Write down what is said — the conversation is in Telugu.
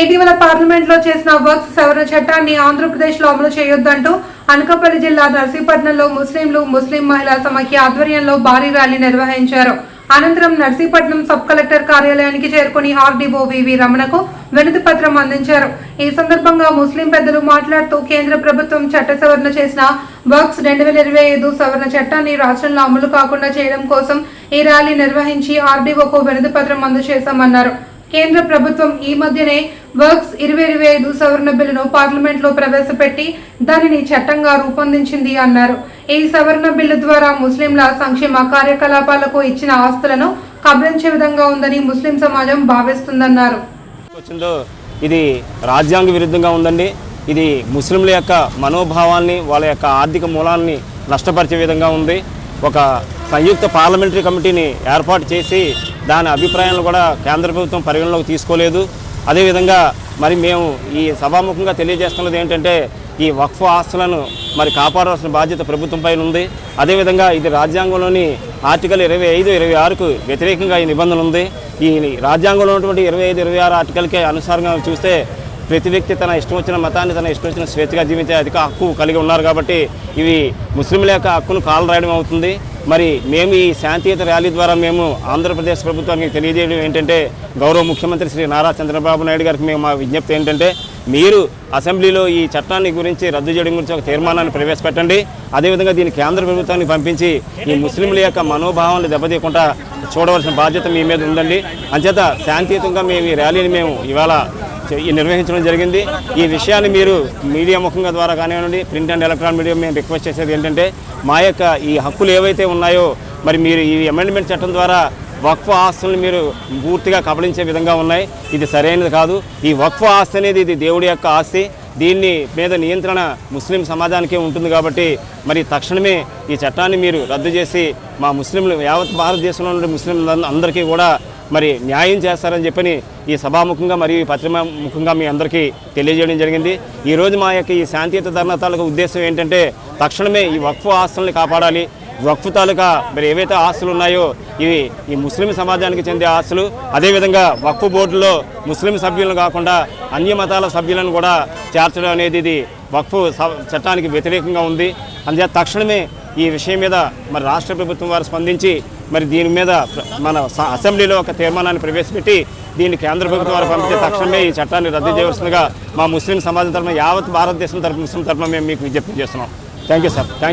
ఇటీవల పార్లమెంట్లో చేసిన వర్క్స్ సవరణ చట్టాన్ని ఆంధ్రప్రదేశ్లో అమలు చేయొద్దంటూ అనకాపల్లి జిల్లా నర్సీపట్నంలో ముస్లింలు ముస్లిం మహిళా సమాఖ్య ఆధ్వర్యంలో భారీ ర్యాలీ నిర్వహించారు. అనంతరం నర్సీపట్నం సబ్ కలెక్టర్ కార్యాలయానికి చేరుకుని ఆర్డీఓ వివి రమణకు వినతి పత్రం అందించారు. ఈ సందర్భంగా ముస్లిం పెద్దలు మాట్లాడుతూ కేంద్ర ప్రభుత్వం చట్ట సవరణ చేసిన వర్క్స్ రెండు వేల ఇరవై ఐదు సవరణ చట్టాన్ని రాష్ట్రంలో అమలు కాకుండా చేయడం కోసం ఈ ర్యాలీ నిర్వహించి ఆర్డీఓకు వినతి పత్రం అందజేశామన్నారు. కేంద్ర ప్రభుత్వం ఈ మధ్యనే వర్క్స్ ఇరవై ఇరవై ఐదు సవరణ బిల్లును పార్లమెంట్లో ప్రవేశపెట్టి దానిని చట్టంగా రూపొందించింది అన్నారు. ఈ సవరణ బిల్లు ద్వారా ముస్లింల సంక్షేమ కార్యకలాపాలకు ఇచ్చిన ఆస్తులను కబలించే విధంగా ఉందని ముస్లిం సమాజం భావిస్తుందన్నారు. ఇది రాజ్యాంగ విరుద్ధంగా ఉందండి. ఇది ముస్లింల యొక్క మనోభావాల్ని వాళ్ళ యొక్క ఆర్థిక మూలాల్ని నష్టపరిచే విధంగా ఉంది. ఒక సంయుక్త పార్లమెంటరీ కమిటీని ఏర్పాటు చేసి దాని అభిప్రాయాలను కూడా కేంద్ర ప్రభుత్వం పరిగణలోకి తీసుకోలేదు. అదేవిధంగా మరి మేము ఈ సభాముఖంగా తెలియజేస్తున్నది ఏంటంటే ఈ వక్ఫ్ ఆస్తులను మరి కాపాడాల్సిన బాధ్యత ప్రభుత్వం పైన ఉంది. అదేవిధంగా ఇది రాజ్యాంగంలోని ఆర్టికల్ ఇరవై ఐదు ఇరవై ఆరుకు వ్యతిరేకంగా ఈ నిబంధన ఉంది. ఈ రాజ్యాంగంలో ఉన్నటువంటి ఇరవై ఐదు ఇరవై ఆరు ఆర్టికల్కి అనుసారంగా చూస్తే ప్రతి వ్యక్తి తన ఇష్టం వచ్చిన మతాన్ని తన ఇష్టం వచ్చిన స్వేచ్ఛగా జీవించే అధిక హక్కు కలిగి ఉన్నారు కాబట్టి ఇవి ముస్లింల యొక్క హక్కును కాలు రాయడం అవుతుంది. మరి మేము ఈ శాంతియుత ర్యాలీ ద్వారా మేము ఆంధ్రప్రదేశ్ ప్రభుత్వానికి తెలియజేయడం ఏంటంటే గౌరవ ముఖ్యమంత్రి శ్రీ నారా చంద్రబాబు నాయుడు గారికి మేము మా విజ్ఞప్తి ఏంటంటే మీరు అసెంబ్లీలో ఈ చట్టాన్ని గురించి రద్దు చేయడం గురించి ఒక తీర్మానాన్ని ప్రవేశపెట్టండి. అదేవిధంగా దీన్ని కేంద్ర ప్రభుత్వానికి పంపించి ఈ ముస్లింల యొక్క మనోభావాలను దెబ్బతీయకుండా చూడవలసిన బాధ్యత మీ మీద ఉందండి. అంచేత శాంతియుతంగా మేము ఈ ర్యాలీని మేము ఇవాళ నిర్వహించడం జరిగింది. ఈ విషయాన్ని మీరు మీడియా ముఖంగా ద్వారా కానివ్వండి ప్రింట్ అండ్ ఎలక్ట్రానిక్ మీడియా మేము రిక్వెస్ట్ చేసేది ఏంటంటే మా యొక్క ఈ హక్కులు ఏవైతే ఉన్నాయో మరి మీరు ఈ అమెండ్మెంట్ చట్టం ద్వారా వక్ఫ్ ఆస్తులను మీరు పూర్తిగా కబలించే విధంగా ఉన్నాయి. ఇది సరైనది కాదు. ఈ వక్ఫ్ ఆస్తి అనేది ఇది దేవుడి యొక్క ఆస్తి. దీన్ని మీద నియంత్రణ ముస్లిం సమాజానికే ఉంటుంది కాబట్టి మరి తక్షణమే ఈ చట్టాన్ని మీరు రద్దు చేసి మా ముస్లింలు యావత్ భారతదేశంలో ఉండే ముస్లింలు అందరికీ కూడా మరి న్యాయం చేస్తారని చెప్పని ఈ సభాముఖంగా మరియు ఈ ముఖంగా మీ అందరికీ తెలియజేయడం జరిగింది. ఈరోజు మా యొక్క ఈ శాంతియుత ధర్నా తాలూకా ఉద్దేశం ఏంటంటే తక్షణమే ఈ వక్ఫ్ ఆస్తుల్ని కాపాడాలి. వక్ఫ్ తాలూకా మరి ఏవైతే ఆస్తులు ఉన్నాయో ఇవి ఈ ముస్లిం సమాజానికి చెందే ఆస్తులు. అదేవిధంగా వక్ఫ్ బోర్డులో ముస్లిం సభ్యులను కాకుండా అన్య మతాల సభ్యులను కూడా చేర్చడం అనేది ఇది వక్ఫ్ చట్టానికి వ్యతిరేకంగా ఉంది. అందుచేత తక్షణమే ఈ విషయం మీద మరి రాష్ట్ర ప్రభుత్వం వారు స్పందించి మరి దీని మీద మన అసెంబ్లీలో ఒక తీర్మానాన్ని ప్రవేశపెట్టి దీన్ని కేంద్ర ప్రభుత్వం వారు పంపితే తక్షణమే ఈ చట్టాన్ని రద్దు చేయవలసిందిగా మా ముస్లిం సమాజం తరఫున యావత్ భారతదేశం తరఫున ముస్లిం తరఫున మేము మీకు విజ్ఞప్తి చేస్తున్నాం. Thank you sir. థ్యాంక్